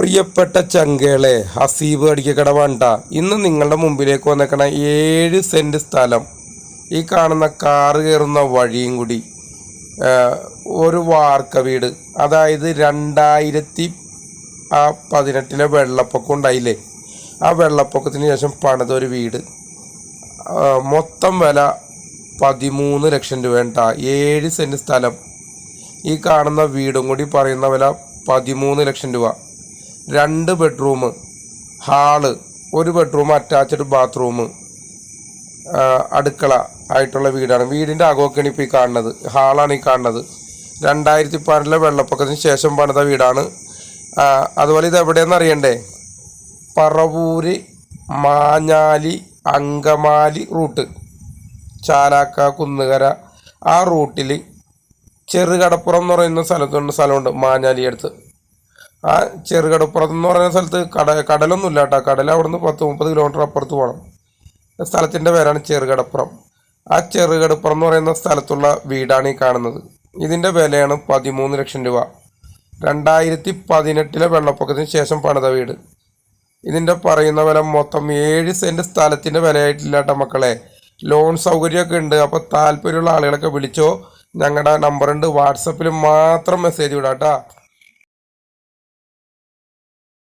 പ്രിയപ്പെട്ട ചങ്കേളെ ഹസീബ് അടിക്കക്കട വേണ്ട ഇന്ന് നിങ്ങളുടെ മുമ്പിലേക്ക് വന്നേക്കണ ഏഴ് സെന്റ് സ്ഥലം. ഈ കാണുന്ന കാറ് കയറുന്ന വഴിയും കൂടി. ഒരു വാർക്ക വീട്. അതായത് രണ്ടായിരത്തി ആ പതിനെട്ടിലെ വെള്ളപ്പൊക്കം ഉണ്ടായില്ലേ? ആ വെള്ളപ്പൊക്കത്തിന് ശേഷം പണിത ഒരു വീട് മൊത്തം വില പതിമൂന്ന് ലക്ഷം രൂപ വേണ്ട ഏഴ് സെന്റ് സ്ഥലം. ഈ കാണുന്ന വീടും കൂടി പറയുന്ന വില പതിമൂന്ന് ലക്ഷം രൂപ. രണ്ട് ബെഡ്റൂം ഹാൾ ഒരു ബെഡ്റൂം അറ്റാച്ച്ഡ് ബാത്റൂം അടുക്കള ആയിട്ടുള്ള വീടാണ്. വീടിന്റെ അകമൊക്കെയാണ് ഇപ്പോൾ ഈ കാണുന്നത്. ഹാളാണ് ഈ കാണുന്നത്. രണ്ടായിരത്തി പതിനെട്ടിലെ വെള്ളപ്പൊക്കത്തിന് ശേഷം പണിത വീടാണ്. അതുപോലെ ഇത് എവിടെയെന്ന് അറിയണ്ടേ? പറവൂര് മാഞ്ഞാലി അങ്കമാലി റൂട്ട്. ചാലാക്ക കുന്നുകര ആ റൂട്ടിൽ ചെറുകടപ്പുറം എന്ന് പറയുന്ന സ്ഥലത്തുണ്ട് സ്ഥലമുണ്ട് മാഞ്ഞാലി അടുത്ത് ആ ചെറുകടപ്പുറത്ത് എന്ന് പറയുന്ന സ്ഥലത്ത് കട കടലൊന്നുമില്ല കേട്ടോ കടൽ അവിടുന്ന് പത്ത് മുപ്പത് കിലോമീറ്റർ അപ്പുറത്ത് പോകണം സ്ഥലത്തിന്റെ പേരാണ് ചെറുകടപ്പുറം. ആ ചെറുകടപ്പുറം എന്ന് പറയുന്ന സ്ഥലത്തുള്ള വീടാണ് ഈ കാണുന്നത്. ഇതിന്റെ വിലയാണ് പതിമൂന്ന് ലക്ഷം രൂപ. രണ്ടായിരത്തി പതിനെട്ടിലെ വെള്ളപ്പൊക്കത്തിന് ശേഷം പണിത വീട്. ഇതിന്റെ പറയുന്ന വില മൊത്തം ഏഴ് സെന്റ് സ്ഥലത്തിന്റെ വിലയായിട്ടില്ല കേട്ടോ മക്കളെ. ലോൺ സൗകര്യമൊക്കെ ഉണ്ട്. അപ്പോൾ താല്പര്യമുള്ള ആളുകളൊക്കെ വിളിച്ചോ ഞങ്ങളുടെ നമ്പറുണ്ട് വാട്സപ്പിൽ മാത്രം മെസ്സേജ് വിടാം കേട്ടോ